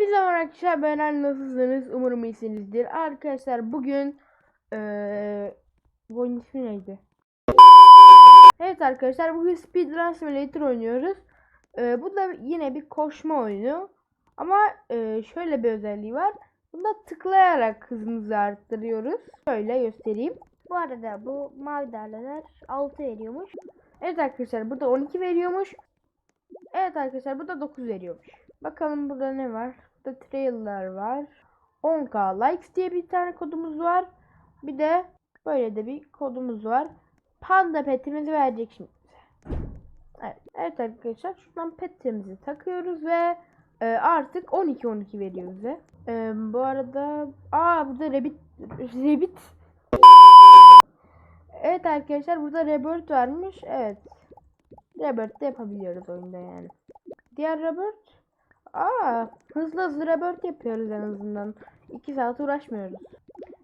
Hepinize arkadaşlar ben nasılsınız umarım iyisinizdir arkadaşlar bugün eee bu oyunun ismi neydi Evet arkadaşlar bugün Speedrun Simulator oynuyoruz Eee, bu da yine bir koşma oyunu ama eee, şöyle bir özelliği var bunda tıklayarak hızımızı arttırıyoruz şöyle göstereyim Bu arada bu mavi daireler 6 veriyormuş. Evet arkadaşlar burada 12 veriyormuş. Evet arkadaşlar burada 9 veriyormuş. Bakalım burada ne var? Burada trailer var. 10k likes diye bir tane kodumuz var. Bir de böyle de bir kodumuz var. Panda petimizi verecek şimdi. Evet, evet arkadaşlar şuradan petimizi takıyoruz ve e, artık 12-12 veriyor bize. E, bu arada aa burada rabbit rabbit Evet arkadaşlar burada Rebirth varmış. Evet. Rebirth de yapabiliyoruz oyunda yani. Diğer Rebirth. Aa, hızlı hızlı Rebirth yapıyoruz en azından. 2 saat uğraşmıyoruz.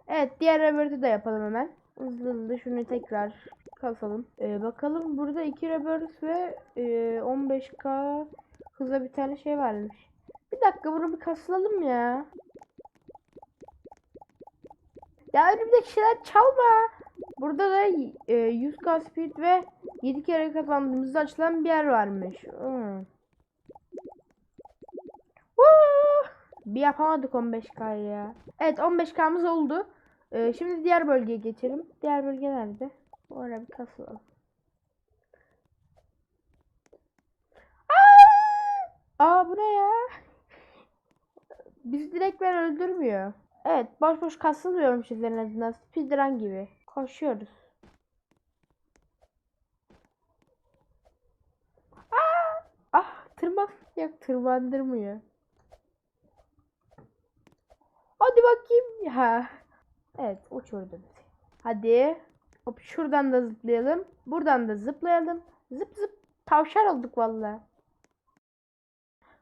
Evet diğer Rebirth'ü de yapalım hemen. Hızlı hızlı şunu tekrar kasalım. Ee, bakalım burada 2 Rebirth ve e, 15k hıza bir tane şey varmış. Bir dakika bunu bir kasılalım ya. Ya önümdeki şeyler çalma. Burada da e, 100k speed ve 7 kere kazandığımızda açılan bir yer varmış. Hmm. Bir yapamadık 15k ya. Evet 15k'mız oldu. E, şimdi diğer bölgeye geçelim. Diğer bölge nerede? Oraya bir kasılalım. Aa! Bu ne ya? Bizi direkt ben öldürmüyor. Evet boş boş kasılmıyormuşuz en azından. Speedrun gibi. Koşuyoruz. Aa! Ah tırman. Yok tırmandırmıyor. Hadi bakayım. Ha. Evet uçurdu bizi. Hadi. Hop şuradan da zıplayalım. Buradan da zıplayalım. Zıp zıp. Tavşan olduk vallahi.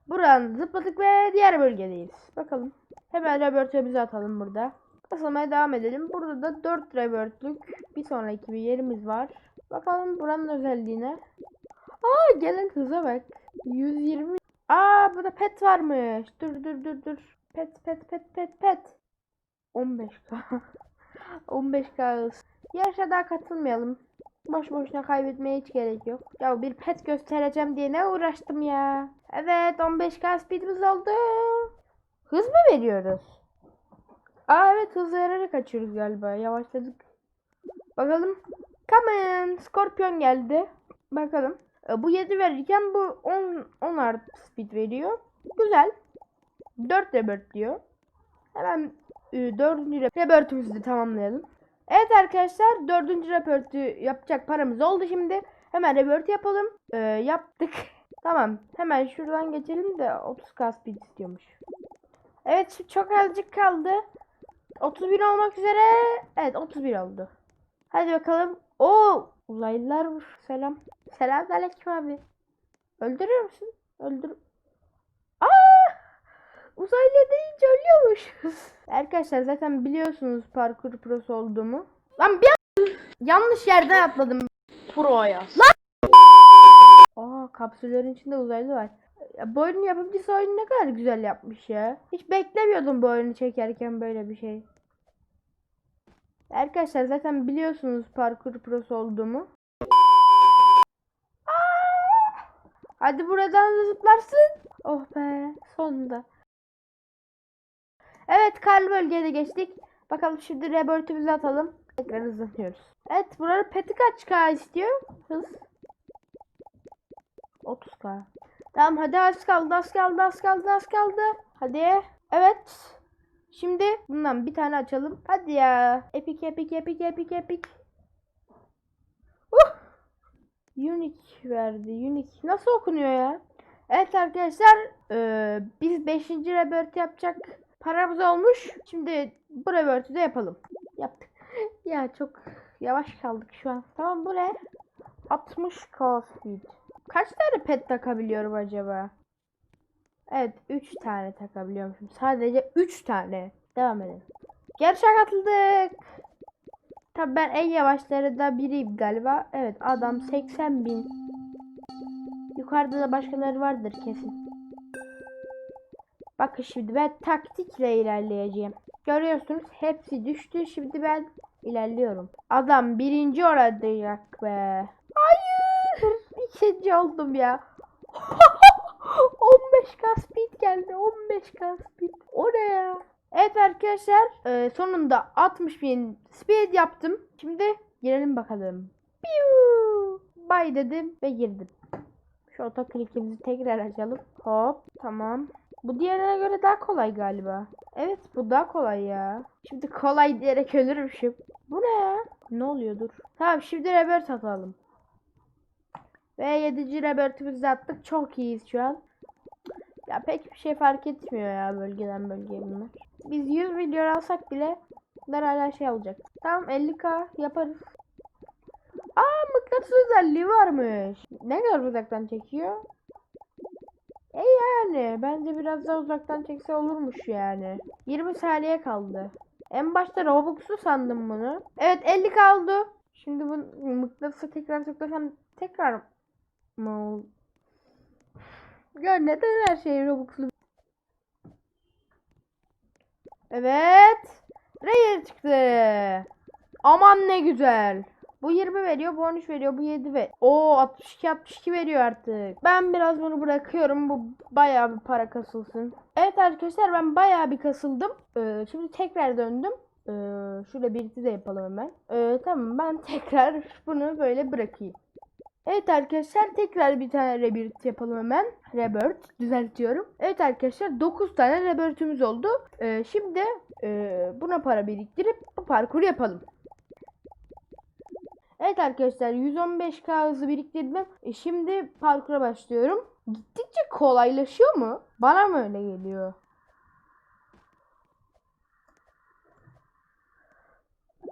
Buradan zıpladık ve diğer bölgedeyiz. Bakalım. Hemen laboratuvarımızı atalım burada. Kasılmaya devam edelim. Burada da 4 revertlük bir sonraki bir yerimiz var. Bakalım buranın özelliğine. Aa gelen hıza bak. 120. Aa burada pet varmış. Dur dur dur dur. Pet pet pet pet pet. 15k. 15k hız. Yarışa daha katılmayalım. Boş boşuna kaybetmeye hiç gerek yok. Ya bir pet göstereceğim diye ne uğraştım ya. Evet 15k speedimiz oldu. Hız mı veriyoruz? Aa evet hız vererek açıyoruz galiba. Yavaşladık. Bakalım. Come on. Scorpion geldi. Bakalım. E, Bu 7 verirken bu 10 10 art speed veriyor. Güzel. 4 rebirth diyor. Hemen e, 4. rebirth'ümüzü de tamamlayalım. Evet arkadaşlar 4. rebirth'ü yapacak paramız oldu şimdi. Hemen rebirth yapalım. E, yaptık. tamam. Hemen şuradan geçelim de 30k speed istiyormuş. Evet çok azıcık kaldı. 31 olmak üzere. Evet 31 oldu. Hadi bakalım. Oo uzaylılar. Selam. Selam aleyküm abi. Öldürüyor musun? Öldür. Uzaylı deyince ölüyormuşuz. Arkadaşlar zaten biliyorsunuz parkur prosu olduğumu. Lan bir an- yanlış yerden atladım. Pro'ya. Aa kapsüllerin içinde uzaylı var. Ya, bu oyunun yapımcısı oyunu ne kadar güzel yapmış ya. Hiç beklemiyordum bu oyunu çekerken böyle bir şey. Arkadaşlar zaten biliyorsunuz parkur prosu olduğumu. Hadi buradan da zıplarsın. Oh be sonunda. Evet karlı bölgeye de geçtik. Bakalım şimdi rebirth'ümüzü atalım. Tekrar hızlanıyoruz. Evet buranın peti kaç K istiyor? Hız. 30k. Tamam hadi az kaldı az kaldı az kaldı az kaldı. Hadi. Evet. Şimdi bundan bir tane açalım. Hadi ya. Epic epic epic epic epic. Uh! Unique verdi. Unique. Nasıl okunuyor ya? Evet arkadaşlar. eee, biz 5. rebirth yapacak paramız olmuş. Şimdi bu rebirth'ü de yapalım. Yaptık. ya çok yavaş kaldık şu an. Tamam bu ne? 60 k speed. Kaç tane pet takabiliyorum acaba? Evet 3 tane takabiliyormuşum. Sadece 3 tane. Devam edelim. Yarışa katıldık. Tabi ben en yavaşları da biriyim galiba. Evet adam 80 bin. Yukarıda da başkaları vardır kesin. Bakın şimdi ben taktikle ilerleyeceğim. Görüyorsunuz hepsi düştü. Şimdi ben ilerliyorum. Adam birinci olacak be. Hayır. İkinci oldum ya. 15k speed geldi. 15k speed. O ne ya? Evet arkadaşlar e, sonunda 60 bin speed yaptım. Şimdi girelim bakalım. Piu! Bay dedim ve girdim. Şu otoklikimizi tekrar açalım. Hop tamam. Bu diğerine göre daha kolay galiba. Evet bu daha kolay ya. Şimdi kolay diyerek ölürmüşüm. Bu ne ya? Ne oluyordur? Tamam şimdi rebirth atalım. Ve 7. rebirth'imizi attık. Çok iyiyiz şu an. Ya pek bir şey fark etmiyor ya bölgeden bölgeye bunlar. Biz 100 milyon alsak bile bunlar hala şey olacak. Tamam 50k yaparız. Aa mıknatıs özelliği varmış. Ne kadar uzaktan çekiyor? Yani bence biraz daha uzaktan çekse olurmuş yani. 20 saniye kaldı. En başta Robux'u sandım bunu. Evet 50 kaldı. Şimdi bu mıknatısı tekrar tıklasam tekrar mı ol- Ya neden her şey Robux'lu? Evet. Rare çıktı. Aman ne güzel. Bu 20 veriyor, bu 13 veriyor, bu 7 ve o 62 62 veriyor artık. Ben biraz bunu bırakıyorum. Bu bayağı bir para kasılsın. Evet arkadaşlar ben bayağı bir kasıldım. Ee, şimdi tekrar döndüm. Ee, şurada birisi de yapalım hemen. Ee, tamam ben tekrar bunu böyle bırakayım. Evet arkadaşlar tekrar bir tane rebirth yapalım hemen. Rebirth düzeltiyorum. Evet arkadaşlar 9 tane rebirth'ümüz oldu. Ee, şimdi e, buna para biriktirip bu parkuru yapalım. Evet arkadaşlar 115k hızı biriktirdim. E, şimdi parkura başlıyorum. Gittikçe kolaylaşıyor mu? Bana mı öyle geliyor?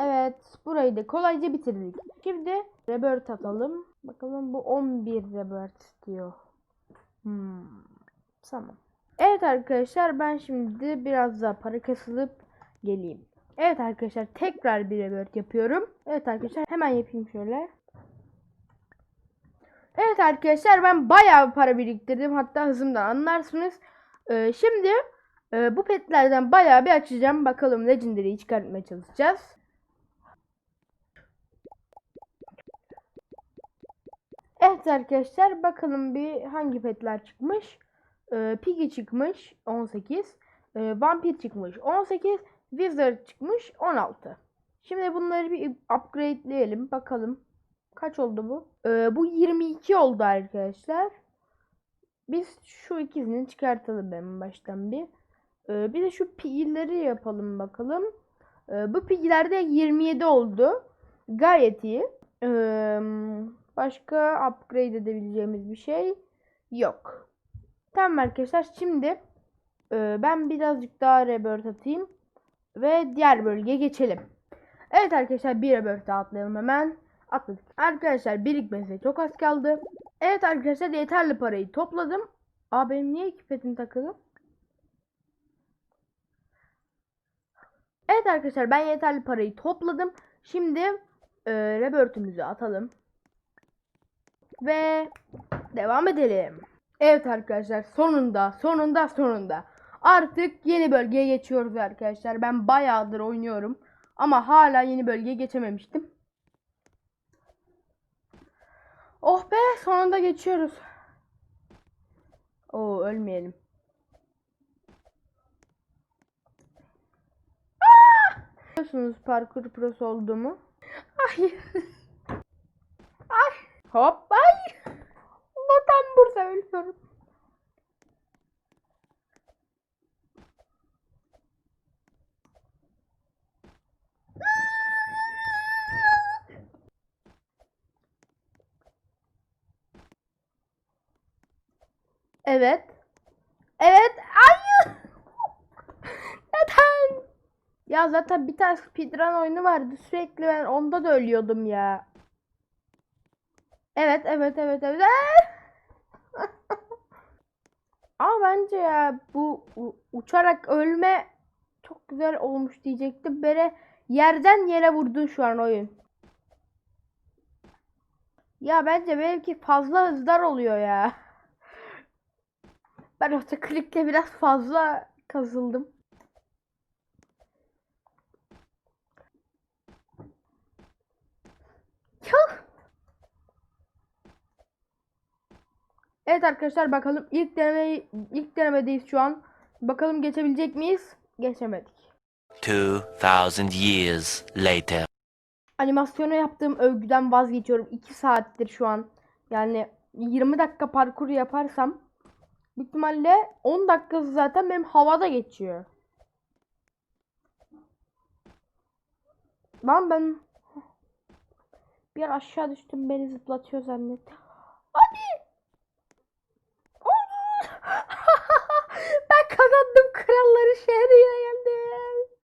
Evet burayı da kolayca bitirdik. Şimdi rebirth atalım. Bakalım bu 11 rebirth diyor. Hmm, tamam. Evet arkadaşlar ben şimdi biraz daha para kasılıp geleyim. Evet arkadaşlar tekrar bir rebirth yapıyorum. Evet arkadaşlar hemen yapayım şöyle. Evet arkadaşlar ben bayağı para biriktirdim. Hatta hızımdan anlarsınız. Ee, şimdi e, bu petlerden bayağı bir açacağım. Bakalım Legendary'yi çıkartmaya çalışacağız. Evet arkadaşlar bakalım bir hangi petler çıkmış. Ee, Piggy çıkmış 18. Ee, Vampir çıkmış 18. Wizard çıkmış 16. Şimdi bunları bir upgrade'leyelim bakalım. Kaç oldu bu? Ee, bu 22 oldu arkadaşlar. Biz şu ikisini çıkartalım en baştan bir. Ee, bir de şu piggy'leri yapalım bakalım. Ee, bu piggy'lerde 27 oldu. Gayet iyi. Ee, başka upgrade edebileceğimiz bir şey yok. Tamam arkadaşlar şimdi e, ben birazcık daha rebirth atayım. Ve diğer bölgeye geçelim. Evet arkadaşlar bir daha atlayalım hemen. Atladık. Arkadaşlar birikmesi çok az kaldı. Evet arkadaşlar yeterli parayı topladım. Aa benim niye iki petim takılı? Evet arkadaşlar ben yeterli parayı topladım. Şimdi e, rebirth'ümüzü atalım. Ve devam edelim. Evet arkadaşlar sonunda sonunda sonunda. Artık yeni bölgeye geçiyoruz arkadaşlar. Ben bayağıdır oynuyorum. Ama hala yeni bölgeye geçememiştim. Oh be sonunda geçiyoruz. Oo ölmeyelim. Aa! Biliyorsunuz parkur prosu olduğumu. Ay. Ay. Hop ay. Allah tam burada ölüyorum. Evet. Evet. Hayır. Neden? Ya zaten bir tane speedrun oyunu vardı. Sürekli ben onda da ölüyordum ya. Evet, evet, evet, evet. Ama bence ya bu uçarak ölme çok güzel olmuş diyecektim. Böyle yerden yere vurdun şu an oyun. Ya bence belki fazla hızlar oluyor ya. Ben otoklikle biraz fazla kazıldım. Çok. Evet arkadaşlar bakalım ilk deneme ilk denemedeyiz şu an. Bakalım geçebilecek miyiz? Geçemedik. 2,000 years later. Animasyona yaptığım övgüden vazgeçiyorum. 2 saattir şu an. Yani 20 dakika parkur yaparsam büyük ihtimalle 10 dakikası zaten benim havada geçiyor. Lan ben bir aşağı düştüm beni zıplatıyor zannettim. Hadi. Ben kazandım kralları şehrine geldim.